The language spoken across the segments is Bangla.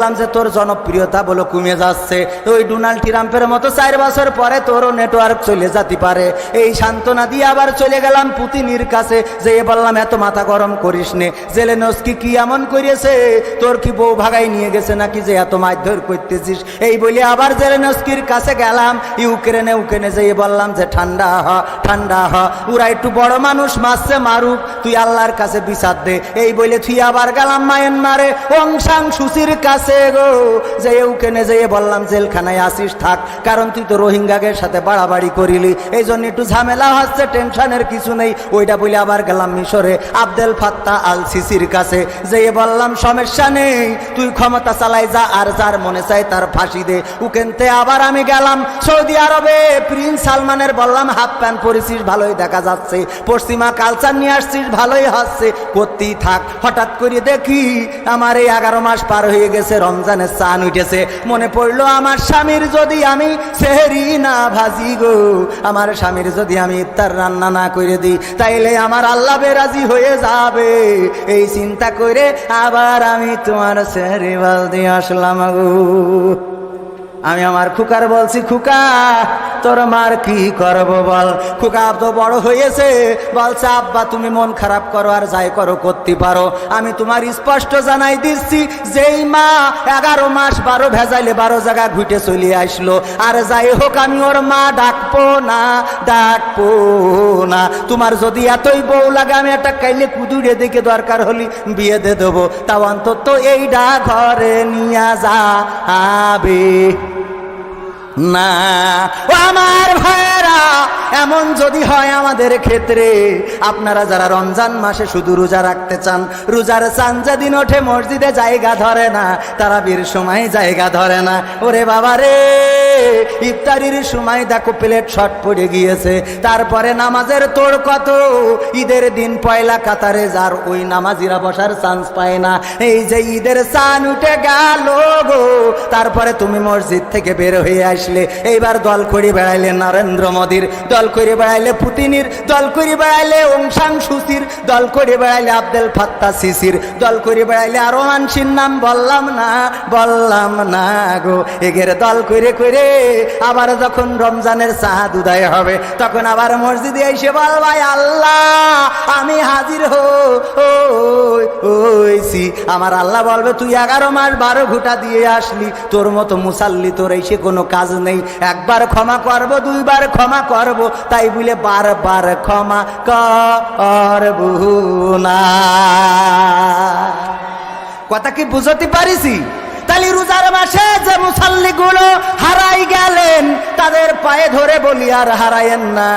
বললাম যে তোর জনপ্রিয়তা বলো কমে যাচ্ছে। ওই ডোনাল্ড ট্রাম্পের মতো চার বছর পরে তোরও নেটওয়ার্ক চলে যেতে পারে। এই সান্ত্বনা দিয়ে আবার চলে গেলাম পুতিনির কাছে। যে এ বললাম, এত মাথা গরম করিস নে। জেলেনস্কি কি এমন করিয়েছে? তোর কি বউ ভাগাই নিয়ে গেছে নাকি যে এত মারধর করতেছিস? এই বলে আবার জেলেনস্কির কাছে গেলাম। ইউক্রেনে, উক্রেনে যেয়ে বললাম যে, ঠান্ডা হ ঠান্ডা হ। ওরা একটু বড় মানুষ, মারছে মারুক। তুই আল্লাহর কাছে বিচার দে। এই বলে তুই আবার গেলাম মায়ানমারে। অংশাং সুচির কাছে গো। যে ওখানে যেয়ে বললাম, জেলখানায় আসিস থাক, কারণ তুই তো রোহিঙ্গাদের সাথে বাড়াবাড়ি করিলি। এই জন্য একটু ঝামেলা হচ্ছে, টেনশনের কিছু নেই। ওইটা বলে আবার গেলাম মিশরে, আবদেল ফাত্তা আল সিসির কাছে। যেয়ে বললাম, সমস্যা নেই, তুই ক্ষমতা চালাই যা, আর যার মনে চাই তার ফাঁসি দে। উকেনতে আবার আমি গেলাম সৌদি আরবে। প্রিন্স সালমানের বললাম, হাফ প্যান্ট পরেছিস, ভালোই দেখা যাচ্ছে। পশ্চিমা কালচার নিয়ে আসছিস, ভালোই হচ্ছে। করতেই থাক, হঠাৎ করে দেখি, আমার এই এগারো মাস পার হয়ে গেছে রমজানের চান উঠেছে। মনে পড়ল, আমার স্বামীর যদি আমি সেহেরি না ভাজি গো, আমার স্বামীর যদি আমি ইফতার রান্না না করে দিই, তাইলে আমার আল্লাহ রাজি হয়ে যাবে। এই চিন্তা করে আবার আমি তোমার সেহেরি দিয়ে আসলাম গো। আমি আমার খুকার বলছি, খুকা, তোর মার কি করব বল? খুকা তো বড় হয়েছে। বলছে, আব্বা, তুমি মন খারাপ করো, আর যাই করো, করতে পারো। আমি তোমার স্পষ্ট জানাই দিচ্ছি, যেই মা এগারো মাস বারো ভেজাইলে বারো জায়গা ঘুটে চলে আসলো। আর যাই হোক, আমি ওর মা ডাকবো না ডাকবো না। তোমার যদি এতই বউ লাগে, আমি একটা কাইলে কুদুরে দিকে দরকার হলি বিয়ে দিয়ে দেবো। তাও অন্তত এইটা ঘরে নিয়ে যাবে। না। ও আমার ভাইয়েরা, এমন যদি হয় আমাদের ক্ষেত্রে, আপনারা যারা রমজান মাসে শুধু রোজা রাখতে চান, রোজার চান যেদিন ওঠে মসজিদে জায়গা ধরে না তারা বীর সময় জায়গা ধরে না। ওরে বাবা রে, ইফতারির সময় দেখো প্লেট শট পড়ে গিয়েছে, তারপরে নামাজের তোর কত? ঈদের দিন পয়লা কাতারে যার ওই নামাজিরা বসার চান্স পায় না। এই যে ঈদের চান উঠে গেল গো, তারপরে তুমি মসজিদ থেকে বের হয়ে আসলে এইবার দল করে বেড়াইলে নরেন্দ্র মোদীর, দল করে বেড়াইলে পুতিনির, দল করে বেড়াইলে ওংসাং সুচির, দল করে বেড়াইলে আব্দেল ফাত্তা সিসির, দল করে বেড়াইলে আরও মানসির নাম বললাম না বললাম না গো। এগের দল করে করে আবার যখন রমজানের চাঁদ উদয় হবে, তখন আবার মসজিদে এসে বল ভাই আল্লাহ, আমি হাজির হো ওইছি আমার আল্লাহ বলবে, তুই এগারো মাস বারো ঘুটা দিয়ে আসলি, তোর মতো মুসাল্লি তোর এসে কোনো কাজ নেই। একবার ক্ষমা করব, দুইবার ক্ষমা করব, তাই বলে বারবার ক্ষমা করব না। কথা কি বুঝতে পারিছি তাহলে রোজার মাসে যে মুসাল্লি গুলো হারাই পায়ে ধরে বলি, আর হারায়েন না,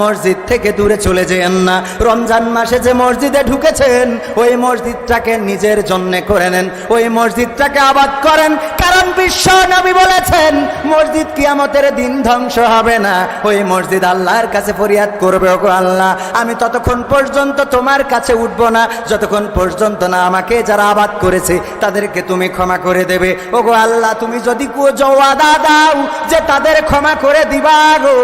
মসজিদ থেকে দূরে চলে যেন না। রমজান মাসে যে মসজিদে ঢুকেছেন, ওই মসজিদটাকে নিজের জন্যে করে নেন। ওই মসজিদটাকে আবাদ করেন। কারণ বিশ্ব নবী বলেছেন, মসজিদ কিয়ামতের দিন ধ্বংস হবে না। ওই মসজিদ আল্লাহর কাছে ফরিয়াদ করবে, ওগো আল্লাহ। আমি ততক্ষণ পর্যন্ত তোমার কাছে উঠব না। যতক্ষণ পর্যন্ত না আমাকে যারা আবাদ করেছে, তাদেরকে তুমি ক্ষমা করে দেবে। ওগো আল্লাহ, তুমি যদি ওয়াদা দাও, যে তাদের ক্ষমা করে দিবা গো।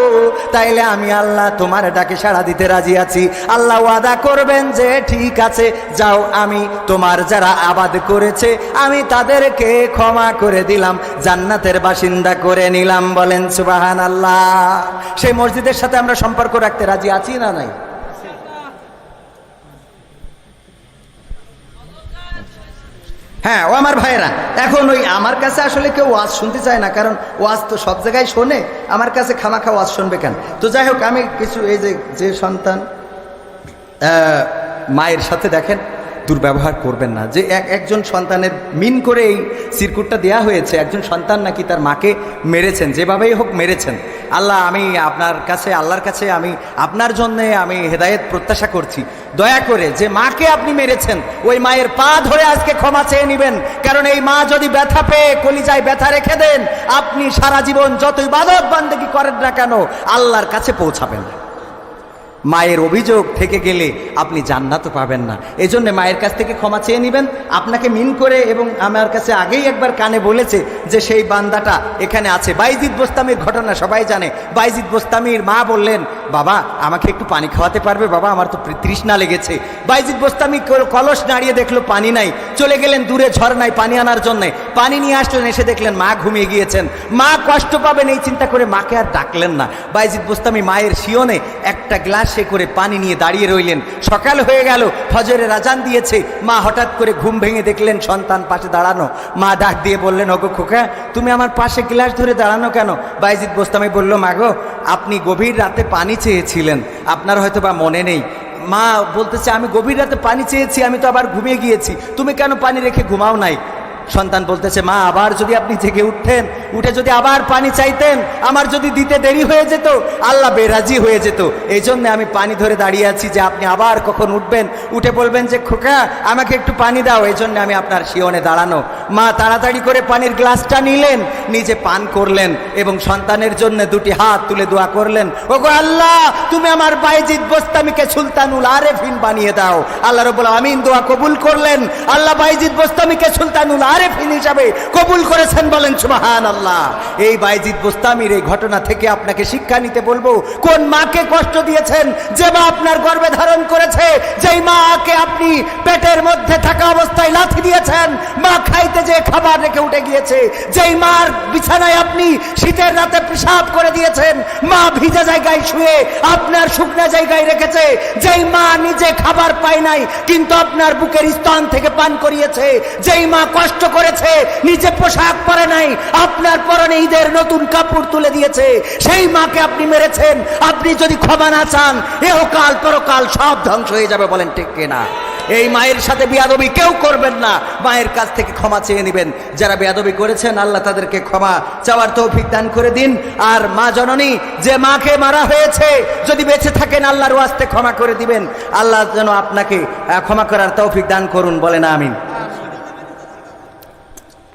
তাইলে আমি আল্লাহ তোমার ডাকে সাড়া দিতে রাজি আছি। আল্লাহ ওয়াদা করবেন যে ঠিক আছে, যাও আমি তোমার যারা আবাদ করেছে, আমি তাদেরকে ক্ষমা করে দিলাম, জান্নাতের বাসিন্দা করে নিলাম, বলেন সুবাহান আল্লাহ সেই মসজিদের সাথে আমরা সম্পর্ক রাখতে রাজি আছি না নাই? হ্যাঁ ও আমার ভাইয়েরা, এখন ওই আমার কাছে আসলে কেউ ওয়াজ শুনতে চায় না, কারণ ওয়াজ তো সব জায়গায় শোনে, আমার কাছে খামাখা ওয়াজ শুনবে কেন? তো যাই হোক, আমি কিছু এই যে যে সন্তান মায়ের সাথে দেখেন দুর্ব্যবহার করবেন না। যে এক একজন সন্তানের মিন করে এই সিরকুটটা দেয়া হয়েছে, একজন সন্তান নাকি তার মাকে মেরেছেন, যেভাবেই হোক মেরেছেন। আল্লাহ, আমি আপনার কাছে, আল্লাহর কাছে আমি আপনার জন্যে আমি হেদায়েত প্রত্যাশা করছি। দয়া করে যে মাকে আপনি মেরেছেন, ওই মায়ের পা ধরে আজকে ক্ষমা চেয়ে নেবেন। কারণ এই মা যদি ব্যথা পেয়ে কলিজায় ব্যথা রেখে দেন, আপনি সারা জীবন যতই বাদক বান্দেকি করেন না কেন, আল্লাহর কাছে পৌঁছাবেন। না মায়ের অভিযোগ থেকে গেলে আপনি জান্নাত পাবেন না। এই জন্য মায়ের কাছ থেকে ক্ষমা চেয়ে নেবেন। আপনাকে মিন করে এবং আমার কাছে আগেই একবার কানে বলেছে যে সেই বান্দাটা এখানে আছে। বাইজিদ বোস্তামির ঘটনা সবাই জানে। বাইজিদ বোস্তামির মা বললেন, বাবা, আমাকে একটু পানি খাওয়াতে পারবে? বাবা, আমার তো তৃষ্ণা লেগেছে। বাইজিদ বোস্তামি কল- কলস নাড়িয়ে দেখল পানি নাই। চলে গেলেন দূরে ঝর্ণায় পানি আনার জন্য। পানি নিয়ে আসলেন, এসে দেখলেন মা ঘুমিয়ে গিয়েছেন। মা কষ্ট পাবেন, এই চিন্তা করে মাকে আর ডাকলেন না। বাইজিদ বোস্তামি মায়ের শিওনে একটা গ্লাসে করে পানি নিয়ে দাঁড়িয়ে রইলেন। সকাল হয়ে গেল, ফজরের আজান দিয়েছে। মা হঠাৎ করে ঘুম ভেঙে দেখলেন সন্তান পাশে দাঁড়ানো। মা ডাক দিয়ে বললেন, ওগো খোকা, তুমি আমার পাশে গ্লাস ধরে দাঁড়ানো কেন? বাইজিদ বোস্তামি বলল মাগো আপনি গভীর রাতে পানি চেয়েছিলেন। আপনার হয়তো বা মনে নেই। মা বলতেছে, আমি গভীর রাতে পানি চেয়েছি, আমি তো আবার ঘুমিয়ে গিয়েছি। তুমি কেন পানি রেখে ঘুমাও নাই? সন্তান বলতেছে, মা, আবার যদি আপনি জেগে উঠতেন, উঠে যদি আবার পানি চাইতেন, আমার যদি দিতে দেরি হয়ে যেত, আল্লাহ বেরাজি হয়ে যেত। এই জন্য আমি পানি ধরে দাঁড়িয়ে আছি যে আপনি আবার কখন উঠবেন? উঠে বলবেন যে, খোকা, আমাকে একটু পানি দাও এই জন্য আমি আপনার শিওনে দাঁড়ানো। মা তাড়াতাড়ি করে পানির গ্লাসটা নিলেন, নিজে পান করলেন এবং সন্তানের জন্য দুটি হাত তুলে দোয়া করলেন, ওগো আল্লাহ, তুমি আমার বাইজিদ বোস্তামিকে সুলতানুল আরেফিন বানিয়ে দাও। আল্লাহ রবুল আমিন দোয়া কবুল করলেন, আল্লাহ বাইজিদ বোস্তামিকে সুলতানুল আরেফিন হিসাবে কবুল করেছেন বলেন সুবাহান আল্লাহ এই বাইজিদ বোস্তামির এই ঘটনা থেকে আপনাকে শিক্ষা নিতে বলব। কোন মাকে কষ্ট দিয়েছেন? যে মা আপনার গর্ভে ধারণ করেছে, যেই মাকে আপনি পেটের মধ্যে থাকা অবস্থায় লাথি দিয়েছেন, মা খাইতে যে খাবার রেখে উঠে গিয়েছে। যেই মার বিছানায় আপনি শীতের রাতে পেশাব করে দিয়েছেন, মা ভিজা জায়গায় শুয়ে আপনার শুকনা জায়গায় রেখেছে। যেই মা নিজে খাবার পায় নাই, কিন্তু আপনার বুকের স্তন থেকে পান করিয়েছে। যেই মা কষ্ট করেছে, নিজে পোশাক পরে নাই, আপনার পরনে ঈদের নতুন কাপড় তুলে দিয়েছে, সেই মাকে আপনি মেরেছেন, আপনি যদি ক্ষমা না চান এহকাল পরকাল সব ধ্বংস হয়ে যাবে বলেন ঠিক কিনা? এই মায়ের সাথে বিয়াদবি কেউ করবেন না, মায়ের কাছ থেকে ক্ষমা চেয়ে নেবেন। যারা বেয়াদবি করেছেন, আল্লাহ তাদেরকে ক্ষমা চাওয়ার তৌফিক দান করে দিন। আর মা জননী, যে মাকে মারা হয়েছে, যদি বেঁচে থাকেন, আল্লাহর ওয়াস্তে ক্ষমা করে দিবেন। আল্লাহ যেন আপনাকে ক্ষমা করার তৌফিক দান করুন বলেন, আমিন।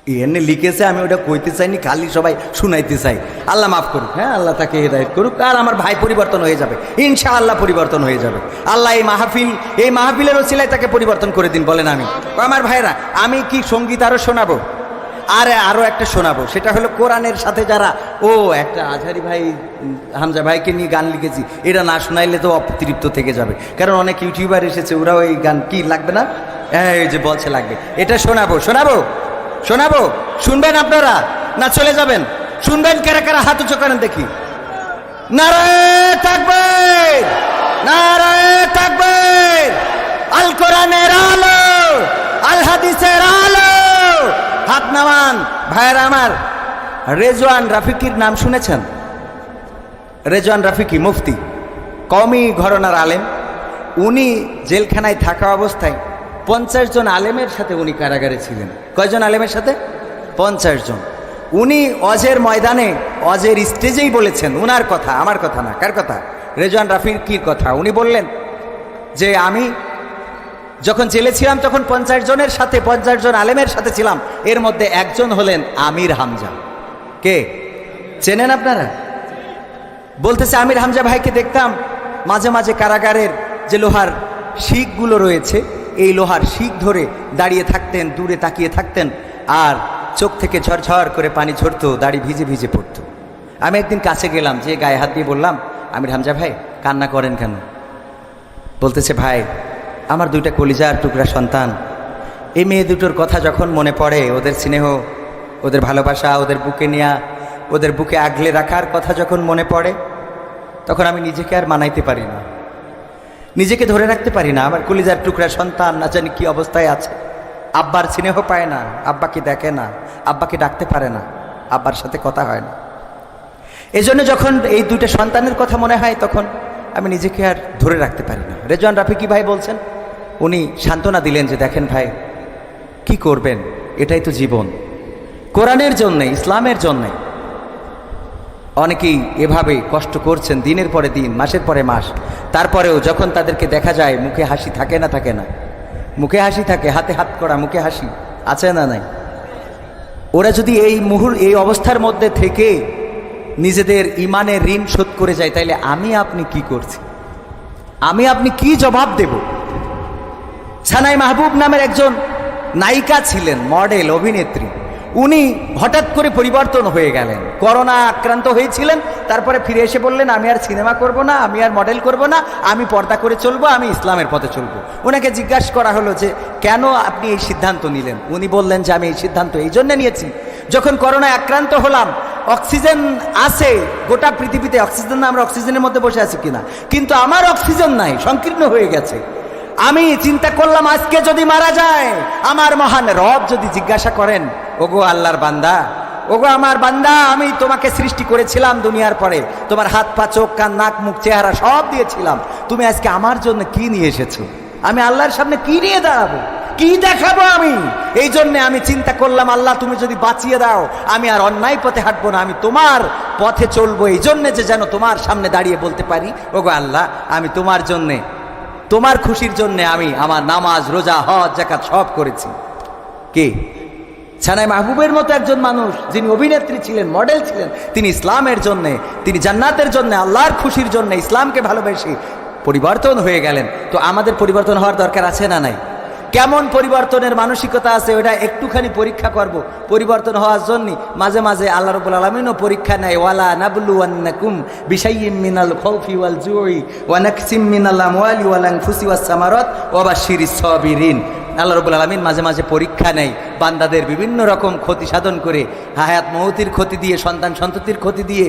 এনে লিখেছে, আমি ওটা কইতে চাইনি, খালি সবাই শুনাইতে চাই আল্লাহ মাফ করুক হ্যাঁ আল্লাহ তাকে হেদায়ত করুক, আর আমার ভাই পরিবর্তন হয়ে যাবে। ইনশা আল্লাহ পরিবর্তন হয়ে যাবে। আল্লাহ এই মাহফিল, এই মাহফিলের ওসিলায় তাকে পরিবর্তন করে দিন, বলেন আমি আমার ভাইরা আমি কি সংগীত আরও শোনাবো? আর আরও একটা শোনাবো, সেটা হলো কোরআনের সাথে যারা, ও, একটা আজহারি ভাই, হামজা ভাইকে নিয়ে গান লিখেছি এটা না শোনাইলে তো অতৃপ্ত থেকে যাবে। কারণ অনেক ইউটিউবার এসেছে, ওরাও এই গান কি, লাগবে না? হ্যাঁ এই যে বলছে, লাগবে। এটা শোনাবো শোনাবো? শোনাবো? শুনবেন আপনারা? না, চলে যাবেন। শুনবেন কারা কারা হাত উঁচু করেন দেখি। নারায় থাকবে নারায় থাকবে আল কোরআনের আলো, আল আলো। হাত নামান, ভাইয়ের আমার, রেজওয়ান রাফিকির নাম শুনেছেন? রেজওয়ান রাফিকি মুফতি, কওমি ঘরনার আলেম। উনি জেলখানায় থাকা অবস্থায় পঞ্চাশ জন আলেমের সাথে উনি কারাগারে ছিলেন। কয়জন আলেমের সাথে? পঞ্চাশ জন। উনি অজের ময়দানে, অজের স্টেজেই বলেছেন, উনার কথা, আমার কথা না। কার কথা? রেজওয়ান রাফিকির কথা? উনি বললেন যে, আমি যখন জেলে ছিলাম, তখন পঞ্চাশ জনের সাথে, পঞ্চাশ জন আলেমের সাথে ছিলাম। এর মধ্যে একজন হলেন আমির হামজা। কে? চেনেন আপনারা? বলতেছে, আমির হামজা ভাইকে দেখতাম। মাঝে মাঝে কারাগারের যে লোহার শিখগুলো রয়েছে এই লোহার শিখ ধরে দাঁড়িয়ে থাকতেন, দূরে তাকিয়ে থাকতেন আর চোখ থেকে ঝরঝর করে পানি ঝরতো, দাড়ি ভিজে ভিজে পড়তো। আমি একদিন কাছে গেলাম, যে গায়ে হাত দিয়ে বললাম, আমির হামজা ভাই, কান্না করেন কেন? বলতেছে, ভাই, আমার দুইটা কলিজার টুকরা সন্তান। এই মেয়ে দুটোর কথা যখন মনে পড়ে, ওদের স্নেহ, ওদের ভালোবাসা, ওদের বুকে নেয়া, ওদের বুকে আগলে রাখার কথা যখন মনে পড়ে, তখন আমি নিজেকে আর মানাইতে পারি না। নিজেকে ধরে রাখতে পারি না। আমার কলিজার টুকরা সন্তান, না জানি কি অবস্থায় আছে। আব্বার স্নেহ পায় না, আব্বাকে দেখে না, আব্বাকে ডাকতে পারে না, আব্বার সাথে কথা হয় না। এজন্য যখন এই দুইটা সন্তানের কথা মনে হয়, তখন আমি নিজেকে আর ধরে রাখতে পারি না। রেজওয়ান রাফিকি ভাই বলছেন, উনি সান্ত্বনা দিলেন যে, দেখেন ভাই, কি করবেন? এটাই তো জীবন। কোরআনের জন্যে, ইসলামের জন্যে অনেকেই এভাবে কষ্ট করছেন দিনের পরে দিন, মাসের পরে মাস। তারপরেও যখন তাদেরকে দেখা যায়, মুখে হাসি থাকে না থাকে না। মুখে হাসি থাকে, হাতে হাত করা, মুখে হাসি, আছে না নাই? ওরা যদি এই মুহুর, এই অবস্থার মধ্যে থেকে নিজেদের ইমানের ঋণ শোধ করে যায়, তাইলে আমি আপনি কি করছি? আমি আপনি কি জবাব দেব? সানাই মাহবুব নামের একজন নায়িকা ছিলেন, মডেল, অভিনেত্রী। উনি হঠাৎ করে পরিবর্তন হয়ে গেলেন। করোনা আক্রান্ত হয়েছিলেন, তারপরে ফিরে এসে বললেন, আমি আর সিনেমা করব না, আমি আর মডেল করব না, আমি পর্দা করে চলবো, আমি ইসলামের পথে চলবো। ওনাকে জিজ্ঞাসা করা হলো যে, কেন আপনি এই সিদ্ধান্ত নিলেন? উনি বললেন যে, আমি এই সিদ্ধান্ত এই জন্য নিয়েছি। যখন করোনায় আক্রান্ত হলাম, অক্সিজেন আছে, গোটা পৃথিবীতে অক্সিজেন না, আমরা অক্সিজেনের মধ্যে বসে আছি কিনা? কিন্তু আমার অক্সিজেন নাই, সংকীর্ণ হয়ে গেছে। আমি চিন্তা করলাম, আজকে যদি মারা যায়, আমার মহান রব যদি জিজ্ঞাসা করেন ওগো আল্লাহর বান্দা, ওগো আমার বান্দা, আমি তোমাকে সৃষ্টি করেছিলাম দুনিয়ার পরে। তোমার হাত, পা, চোখ, কান, নাক, মুখ, চেহারা সব দিয়েছিলাম। তুমি আজকে আমার জন্য কি নিয়ে এসেছ? আমি আল্লাহর সামনে কি নিয়ে দাঁড়াবো? কি দেখাবো আমি? এই জন্যে আমি চিন্তা করলাম, আল্লাহ, তুমি যদি বাঁচিয়ে দাও, আমি আর অন্যায় পথে হাঁটবো না, আমি তোমার পথে চলবো। এই জন্যে যে যেন তোমার সামনে দাঁড়িয়ে বলতে পারি, ওগো আল্লাহ, আমি তোমার জন্যে, তোমার খুশির জন্যে আমি আমার নামাজ, রোজা, হজ জাকাত সব করেছি। কে? ছানাই মাহবুবের মতো একজন মানুষ, যিনি অভিনেত্রী ছিলেন মডেল ছিলেন, তিনি ইসলামের জন্যে, তিনি জান্নাতের জন্য, আল্লাহর খুশির জন্য ইসলামকে ভালোবেসে পরিবর্তন হয়ে গেলেন। তো আমাদের পরিবর্তন হওয়ার দরকার আছে না নাই? কেমন পরিবর্তনের মানসিকতা আছে ওটা একটুখানি পরীক্ষা করব। পরিবর্তন হওয়ার জন্য মাঝে মাঝে আল্লাহ রবুল আলমিনও পরীক্ষা নেয়, ওয়ালা নাবলু ওয়ান্নাকুম বিশাইয়িম মিনাল খৌফি ওয়াল জুই ওয়া নাকসিম মিনাল আমওয়ালি ওয়াল আনফুসি ওয়াস সামারাত ওয়া বাশশিরিস সাবিরিন। আল্লাহ রবুল আলমিন মাঝে মাঝে পরীক্ষা নেয় বান্দাদের বিভিন্ন রকম ক্ষতি সাধন করে, হায়াত মহতির ক্ষতি দিয়ে, সন্তান সন্ততির ক্ষতি দিয়ে।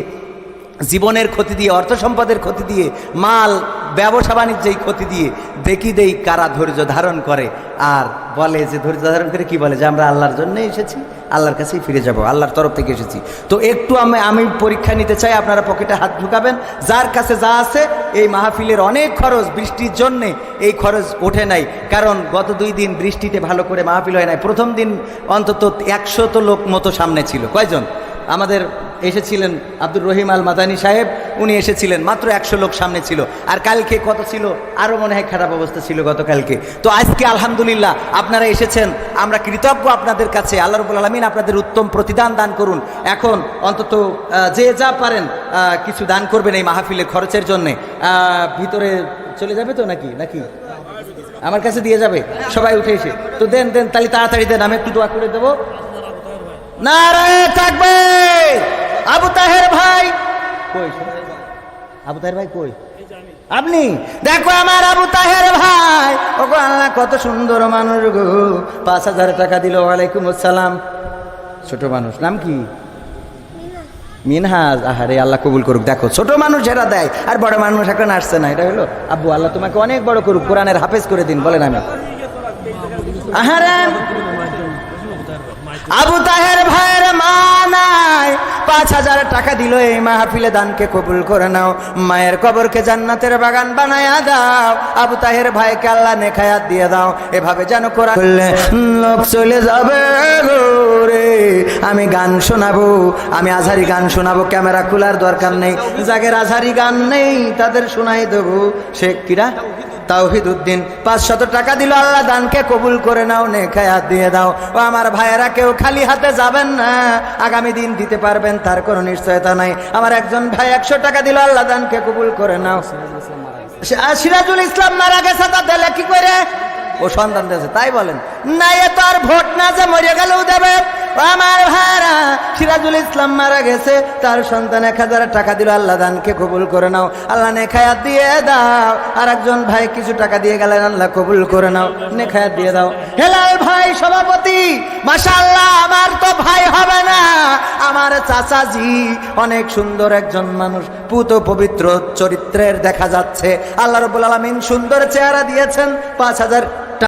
জীবনের ক্ষতি দিয়ে, অর্থ সম্পদের ক্ষতি দিয়ে, মাল, ব্যবসা বাণিজ্যেই ক্ষতি দিয়ে দেখি দেই কারা ধৈর্য ধারণ করে। আর বলে যে ধৈর্য ধারণ করে কি বলে? যে আমরা আল্লাহর জন্য এসেছি, আল্লাহর কাছেই ফিরে যাব, আল্লাহর তরফ থেকে এসেছি। তো একটু আমি আমি পরীক্ষা নিতে চাই, আপনারা পকেটে হাত ঢুকাবেন। যার কাছে যা আছে, এই মাহফিলের অনেক খরচ বৃষ্টির জন্যে এই খরচ ওঠে নাই। কারণ গত দুই দিন বৃষ্টিতে ভালো করে মাহফিল হয় নাই। প্রথম দিন অন্তত একশো তো লোক মতো সামনে ছিল। কয়জন? আমাদের এসেছিলেন আব্দুর রহিম আল মাদানী সাহেব, উনি এসেছিলেন। মাত্র একশো লোক সামনে ছিল। আর কালকে কত ছিল? আরও মনে হয় খারাপ অবস্থা ছিল গতকালকে। তো আজকে আলহামদুলিল্লাহ আপনারা এসেছেন। আমরা কৃতজ্ঞ আপনাদের কাছে। আল্লাহ রবুল আলমিন আপনাদের উত্তম প্রতিদান দান করুন। এখন অন্তত যে যা পারেন কিছু দান করবেন এই মাহফিলে খরচের জন্যে। ভিতরে চলে যাবে তো নাকি? নাকি? আমার কাছে দিয়ে যাবে? সবাই উঠে এসে। তো দেন দেন, তাহলে তাড়াতাড়ি দেন। আমি একটু দোয়া করে দেবো। নারায় থাকবে! আবু তাহের ভাই। কই আবু তাহের ভাই কই? আপনি? দেখো আমার আবু তাহের ভাই। ও গো আল্লাহ কত সুন্দর মানুষ গো। পাঁচ হাজার টাকা দিল ওয়ালাইকুম আসসালাম। ছোট মানুষ নাম কি? মিনহাজ আহারে আল্লাহ কবুল করুক। দেখো ছোট মানুষ এরা দেয় আর বড় মানুষ এখন আসছে না এটা হলো আব্বু আল্লাহ তোমাকে অনেক বড় করুক কোরআনের হাফেজ করে দিন বলেন আমি। আহারে। আবু তাহের ভাইয়ের মা নাই। পাঁচ হাজার টাকা দিল এই মাহফিলে দানকে কবুল করে নাও। মায়ের কবরকে জান্নাতের বাগান বানায়া দাও। আবু তাহের ভাইকে আল্লাহ নেখায়াত দিয়ে দাও। এভাবে যেন করা করলে লোক চলে যাবে রে আমি গান শোনাবো আমি আজহারি গান শোনাবো ক্যামেরা খোলার দরকার নেই। যাদের আজহারি গান নেই তাদের শোনাই দেবো। সে কিরা? তাওহিদ উদ্দিন পাঁচশত টাকা দিল আল্লাহ দানকে কবুল করে নাও নেখায়াত দিয়ে দাও। ও আমার ভাইয়েরা, কেউ খালি হাতে যাবেন না। আগামী দিন দিতে পারবেন, তার কোনো নিশ্চয়তা নাই। আমার একজন ভাই একশো টাকা দিল আল্লাহ দানকে কবুল করে নাও। সিরাজুল ইসলাম মারা গেছে তা দিলে কি করে ও সন্তান দিয়েছে, তাই বলেন। না, এ তো আর ভোট না যে মরে গেলেও দেবে। আমার সিরাজুল ইসলাম মারা গেছে, তার সন্তান এক হাজার টাকা দিল, আল্লাহ দানকে কবুল করে নাও। আল্লাহ নেখায়াত দিয়ে দাও আর একজন ভাই কিছু টাকা দিয়ে গেলেন, আল্লাহ কবুল করে নাও। নেখায়াত দিয়ে দাও। হেলাল ভাই সভাপতি, মাশাআল্লাহ, আমার তো ভাই হবে না। আমার চাচাজি অনেক সুন্দর একজন মানুষ, পুত পবিত্র চরিত্রের দেখা যাচ্ছে। আল্লাহ রবুল আলমিন সুন্দর চেহারা দিয়েছেন, পাঁচ হাজার